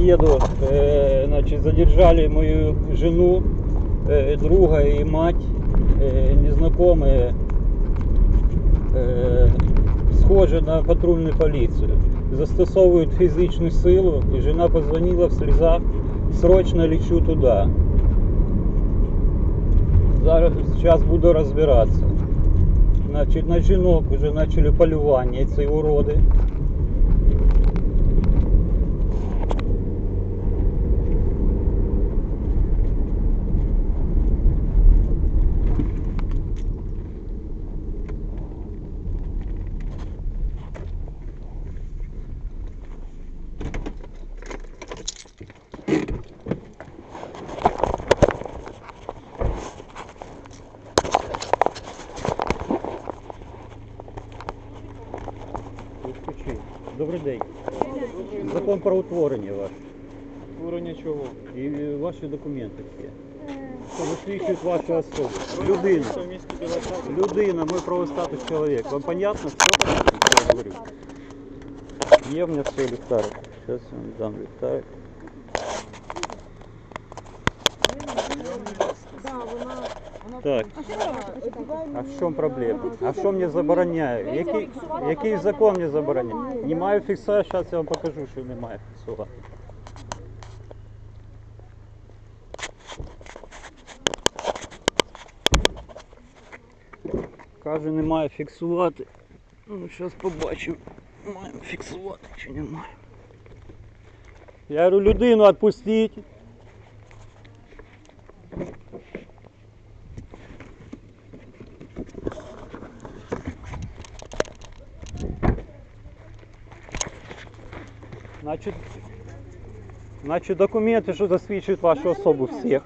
Еду, э, значит, задержали мою жену, э, друга и мать, э, незнакомые, э, схожі на патрульну поліцію. Застосовують фізичну силу, і жена позвонила в сльозах, срочно лечу туди. Зараз зараз буду розбиратися. Значить, на жінок вже почали полювання ці уроди. Відключив. Добрий день. Закон про утворення ваш. Створення чого? І ваші документи всі. Що висвічують вашу особу. Людина. Що? Людина, мой правостатус человек. Вам понятно, что я говорю? Є в мене все ліхтарик. Сейчас я вам дам ліхтарик. Так, а в чому проблема? А що мені забороняє? Який, який закон мені забороняє? Немає фіксації, зараз я вам покажу, що немає фіксувати. Каже, немає фіксувати. Ну, зараз побачимо. Маємо фіксувати чи немає. Я говорю, людину відпустіть. Значить, значить документи, що засвідчують вашу особу всіх.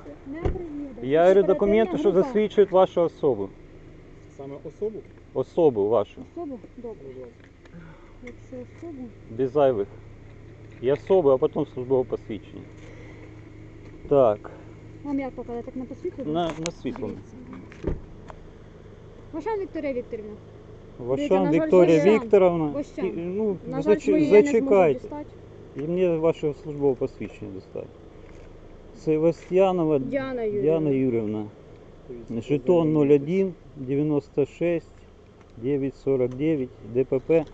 Я говорю, документи, що засвідчують вашу особу. Саме особу? Особу вашу. Особу? Добре. Якщо особу, Без зайвих. І особи, а потім службове посвідчення. Так, вам як показати, так на посвітлю? на, на світло. Ваша Вікторія Вікторівна. Вашан на жаль, Вікторія. Вікторовна. Вощан. і- Ну, На жаль, зач- свої я не зможу зачекайте. дістати. І мені ваше службове посвідчення достати. Севастьянова Діана Юрійовна. Діана Юрівна. Жетон 01 96 949 ДПП.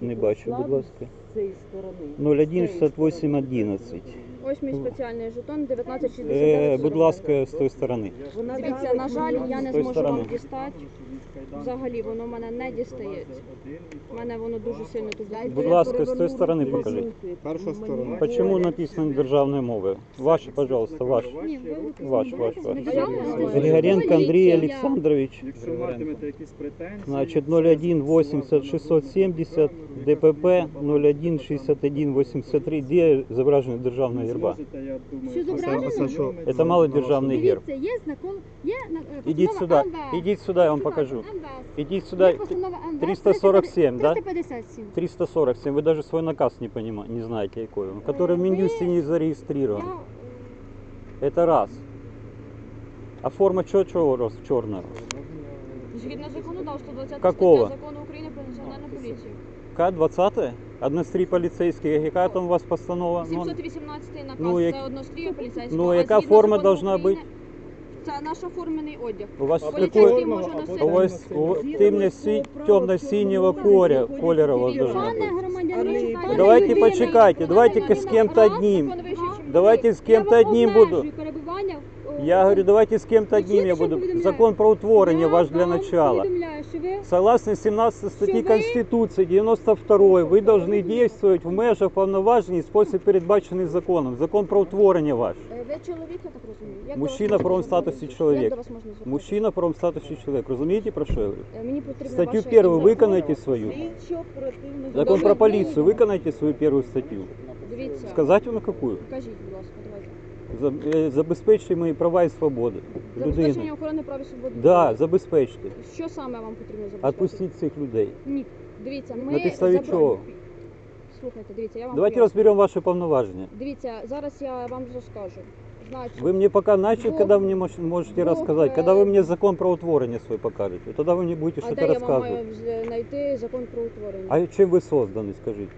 Не бачу, будь ласка. З цієї сторони. 01 68 11. Ось мій спеціальний жетон 1969. Е, будь ласка, з тої сторони. Вона Дивіться, на жаль, я не зможу сторони. вам дістати. Взагалі воно в мене не дістається. У мене воно дуже сильно тут Будь ласка, з тої сторони покажіть. Перша сторона. Почему написано державною мовою? Ваше, пожалуйста, ваш. Ні, ви Ваш, ваш, ваш. Григоренко Андрій Олександрович. Якщо матимете якісь претензії, Значить 01 80 670 ДПП 01 61 83. Де зображено державна герба? зможете, я думаю, Що зображено? це- це що? Це малодержавний герб. Дивіться, є знаком, є на- е, Ідіть постанова сюди, МВС. ідіть сюди, я вам Сюди, покажу. МВС. Ідіть Є сюди. постанова МВС 347, да? 357. 347. Вы даже свой наказ не понимаете, не знаете какой он. Который в Минюсте не зарегистрирован. Я Это раз. А форма чего чего раз черная? Згідно законодавства 20 Какого? стаття закону України про національну поліцію. К-20? Однострій поліцейський. Яка там у вас постанова? Ну, 718 наказ ну, як- це однострій поліцейського. ну, а яка згідно форма закону должна України, Це наш оформлений одяг. у вас Поліцейський може носити. У вас у, темно си, темно-синего коря, колера у вас должно Пане громадянин, пане Давайте людина, почекайте, давайте з ким-то раз, одним. Давайте ви. з кем-то одним буду. Я говорю, давайте с кем-то одним я буду. Закон про утворення ваш для начала. ви Согласно 17 статьи Конституції Конституции 92 вы должны действовать в межах повноважень і спосіб передбачений законом. Закон про утворення ваш. Е, ви чоловік, я так розумію. Як до Мужчина в правом статусі звернутися? чоловік. Як до вас можна звернутися? Мужчина в правом статусе человек. Розумієте про що я говорю? Е, Мені потрібно Статтю ваше перву ім'я. виконайте свою. Закон про полицию виконайте свою первую статтю. Дивіться, Сказати вам какую? кажіть, будь ласка, давайте. За- е, Забезпечте мої права і свободи. Забезпечення охорони прав і свободи. Да, забезпечте. Що саме вам потрібно забезпечити? Отпустіть цих людей. Ні, дивіться, ми На підставі забрали- чого? Слухайте, дивіться, я вам Давайте поясню. розберемо ваші повноваження. Дивіться, зараз я вам розкажу. Значить, Вы мне пока начали, Бог- когда вы мне мож- можете Бог, рассказать, э, когда вы мне закон про утворение свой покажете, тогда вы мне будете а что-то де я вам рассказывать. маю вз- знайти закон про утворення? А чем вы созданы, скажите?